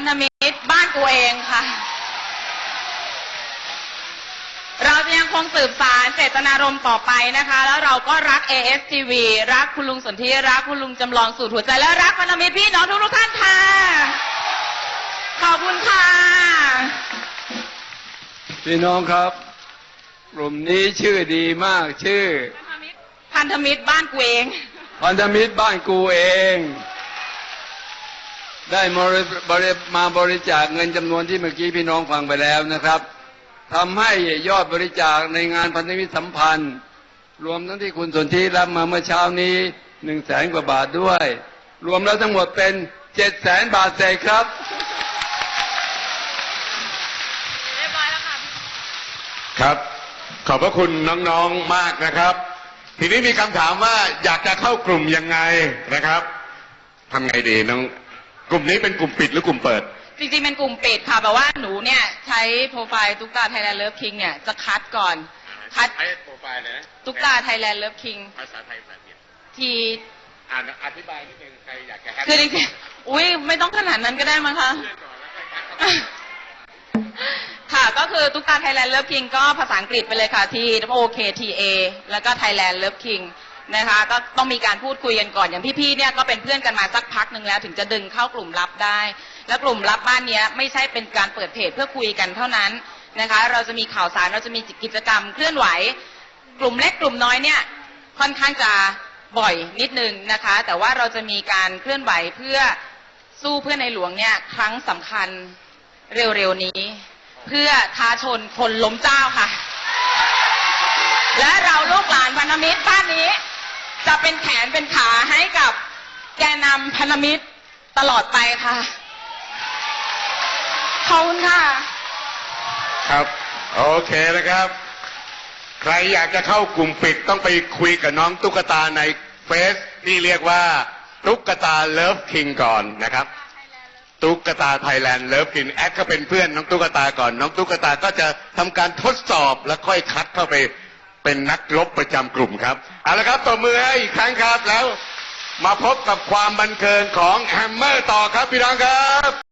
พันธมิตรบ้านกูเองค่ะ เราจะยังคงสืบสารเจตนารมณ์ต่อไปนะคะ แล้วเราก็รัก ASTV รักคุณลุงสนธิรักคุณลุงจำลองสูตรหัวใจ และรักพันธมิตรพี่น้องทุกทุกๆท่านค่ะ ขอบคุณค่ะ พี่น้องครับกลุ่มนี้ชื่อดีมากชื่อ พันธมิตรบ้านกูเอง พันธมิตรบ้านกูเอง ได้มาบริมาบริจาคเงินจำนวนที่เมื่อกี้พี่น้องฟังไปแล้วนะครับทำให้ยอดบริจาคในงานพันธมิตรสัมพันธ์ รวมทั้งที่คุณสนธิรับมาเมื่อเช้านี้หนึ่งแสนกว่าบาทด้วย รวมแล้วทั้งหมดเป็นเจ็ดแสนบาทเศษครับเรียบร้อยแล้วค่ะครับ ขอบพระคุณน้องๆมากนะครับ ทีนี้มีคำถามว่าอยากจะเข้ากลุ่มยังไงนะครับทำไงดีน้อง กลุ่มนี้เป็นกลุ่มปิดหรือกลุ่มเปิด จริงๆเป็นกลุ่มปิดค่ะแบบว่าหนูเนี่ยใช้โปรไฟล์ตุ๊กตาไทยแลนด์เลิฟคิงเนี่ยจะคัดก่อน คัดใช้โปรไฟล์เลยนะตุ๊กตาไทยแลนด์เลิฟคิงภาษาไทยภาษาอังกฤษทีอ่านอธิบายนิดนึงใครอยากจะคือจริงๆอุ้ยไม่ต้องขนาดนั้นก็ได้มั้งคะ ค่ะก็คือตุ๊กตาไทยแลนด์เลิฟคิงก็ภาษาอังกฤษไปเลยค่ะ T O K T A แล้วก็ Thailand Love King นะคะ ก็ต้องมีการพูดคุยกันก่อนอย่างพี่ๆเนี่ยก็เป็นเพื่อนกันมาสักพักหนึ่งแล้วถึงจะดึงเข้ากลุ่มลับได้ แล้วกลุ่มลับบ้านเนี้ยไม่ใช่เป็นการเปิดเพจเพื่อคุยกันเท่านั้นนะคะ เราจะมีข่าวสารเราจะมีกิจกรรมเคลื่อนไหว กลุ่มเล็กกลุ่มน้อยเนี่ยค่อนข้างจะบ่อยนิดนึงนะคะ แต่ว่าเราจะมีการเคลื่อนไหวเพื่อสู้เพื่อในหลวงเนี่ยครั้งสำคัญเร็วๆนี้ เพื่อท้าชนคนล้มเจ้าค่ะ และเราลูกหลานพันธมิตรบ้านนี้ จะเป็นแขนเป็นขาให้กับแกนนำพันธมิตรตลอดไปค่ะขอบคุณค่ะ ครับ โอเคนะครับ ใครอยากจะเข้ากลุ่มปิดต้องไปคุยกับน้องตุ๊กตาในเฟซที่เรียกว่า ตุ๊กตาเลิฟคิงก่อนนะครับ ตุ๊กตาไทยแลนด์เลิฟคิงแอดก็เป็นเพื่อนน้องตุ๊กตาก่อน น้องตุ๊กตาก็จะทำการทดสอบแล้วค่อยคัดเข้าไป เป็นนักรบประจำกลุ่มครับเอาละครับต่อมือให้อีกครั้งครับแล้ว มาพบกับความบันเทิงของแฮมเมอร์ต่อครับพี่น้องครับ